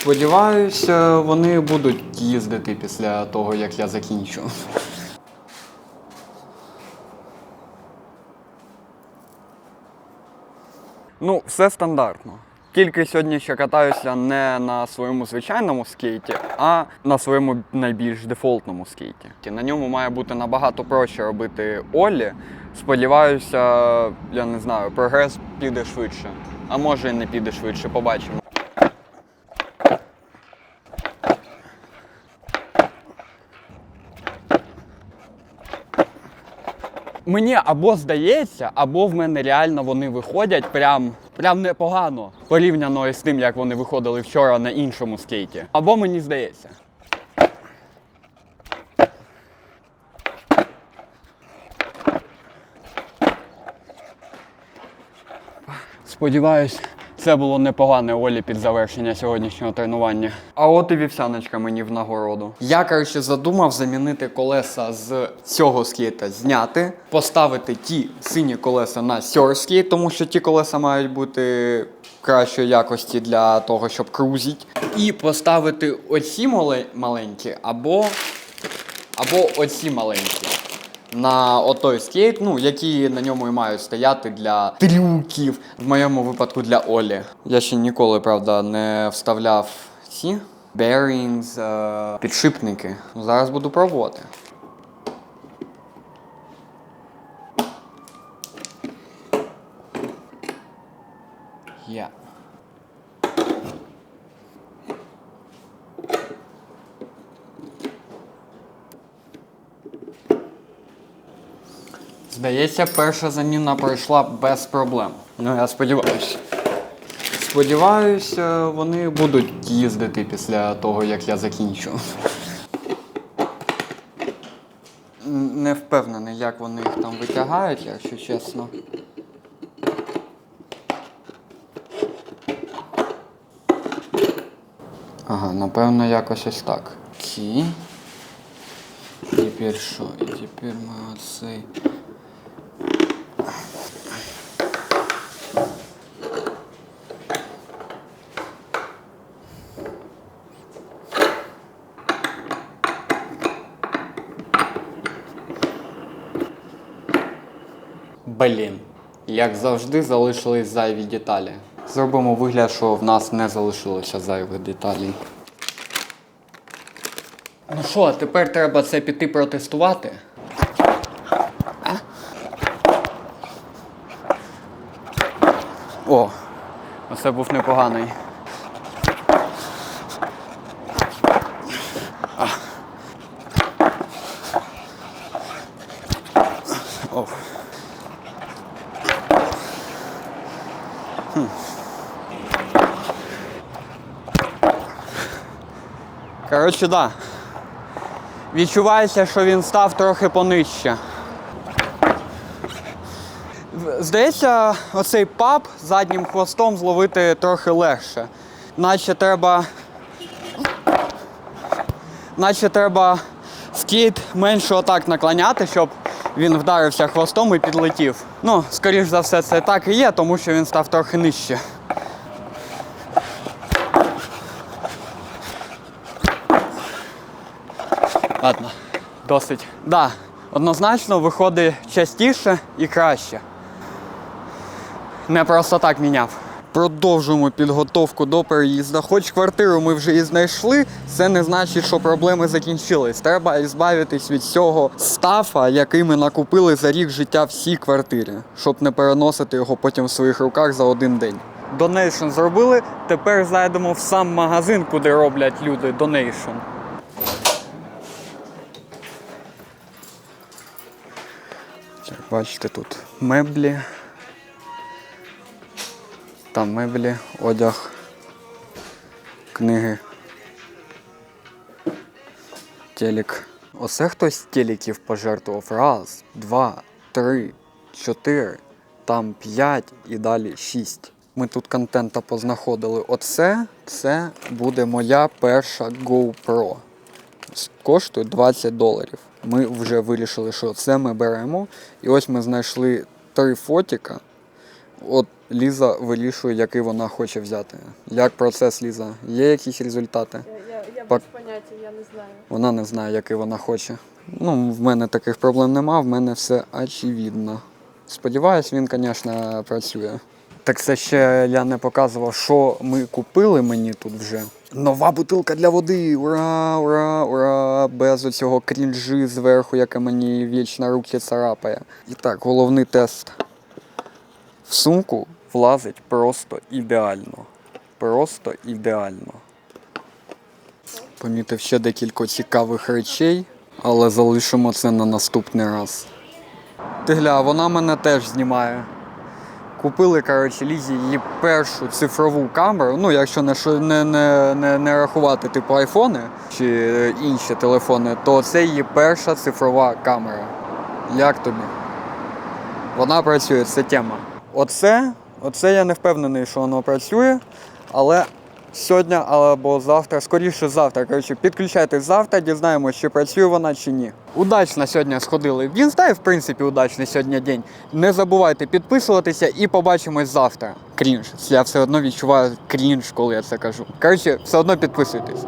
Сподіваюся, вони будуть їздити після того, як я закінчу. Ну, все стандартно. Тільки сьогодні ще катаюся не на своєму звичайному скейті, а на своєму найбільш дефолтному скейті. На ньому має бути набагато проще робити олі. Сподіваюся, я не знаю, прогрес піде швидше. А може і не піде швидше, побачимо. Мені або здається, або в мене реально вони виходять прям, прям непогано порівняно із тим, як вони виходили вчора на іншому скейті. Або мені здається. Сподіваюсь, це було непогане Олі під завершення сьогоднішнього тренування. А от і вівсяночка мені в нагороду. Я, коротше, задумав замінити колеса з цього скейта зняти, поставити ті сині колеса на сьорський, тому що ті колеса мають бути кращої якості для того, щоб крузити. І поставити оці мале- маленькі або, або оці маленькі на отой скейт, ну, які на ньому і мають стояти для трюків, в моєму випадку для Олі. Я ще ніколи, правда, не вставляв ці bearings, е, підшипники. Зараз буду пробувати. Я. Здається, перша заміна пройшла без проблем. Ну, я сподіваюся. Сподіваюся, вони будуть їздити після того, як я закінчу. Не впевнений, як вони їх там витягають, якщо чесно. Ага, напевно, якось ось так. Ці. І тепер що? І тепер ми оцей. Блін, як завжди, залишились зайві деталі. Зробимо вигляд, що в нас не залишилося зайвих деталей. Ну що, тепер треба це піти протестувати? О, оце був непоганий. Коротше, да. Відчувається, що він став трохи понижче. Здається, оцей пап заднім хвостом зловити трохи легше. Наче треба. Наче треба скейт менше отак наклоняти, щоб він вдарився хвостом і підлетів. Ну, скоріш за все, це так і є, тому що він став трохи нижче. Ладно, досить. Да, однозначно виходить частіше і краще. Не просто так міняв. Продовжуємо підготовку до переїзду. Хоч квартиру ми вже і знайшли, це не значить, що проблеми закінчились. Треба збавитись від цього стафа, який ми накупили за рік життя всій квартирі, щоб не переносити його потім в своїх руках за один день. Донейшн зробили. Тепер зайдемо в сам магазин, куди роблять люди донейшн. Так, бачите, тут меблі. Там меблі, одяг, книги. Телек. Оце хтось з телеків пожертвував. Раз, два, три, чотири, там п'ять і далі шість. Ми тут контента познаходили. Оце це буде моя перша GoPro. Коштує 20 доларів. Ми вже вирішили, що це ми беремо. І ось ми знайшли три фотіка. От Ліза вирішує, який вона хоче взяти. Як процес Ліза? Є якісь результати? Я, я, я без поняття, я не знаю. Вона не знає, який вона хоче. Ну, в мене таких проблем нема, в мене все очевидно. Сподіваюсь, він, звісно, працює. Так це ще я не показував, що ми купили мені тут вже. Нова бутилка для води! Ура, ура, ура! Без оцього крінжі зверху, яке мені вічно руки царапає. І так, головний тест. В сумку влазить просто ідеально. Просто ідеально. Помітив ще декілька цікавих речей, але залишимо це на наступний раз. Ти гля, вона мене теж знімає. Купили, коротше, Лізі її першу цифрову камеру. Ну, якщо не, не, не, не, рахувати типу айфони чи е, інші телефони, то це її перша цифрова камера. Як тобі? Вона працює, це тема. Оце, оце я не впевнений, що воно працює, але сьогодні або завтра, скоріше завтра. Коротше, підключайтесь завтра, дізнаємося, чи працює вона чи ні. Удачно сьогодні сходили. Він стає в принципі, удачний сьогодні день. Не забувайте підписуватися і побачимось завтра. Крінж. Я все одно відчуваю крінж, коли я це кажу. Коротше, все одно підписуйтесь.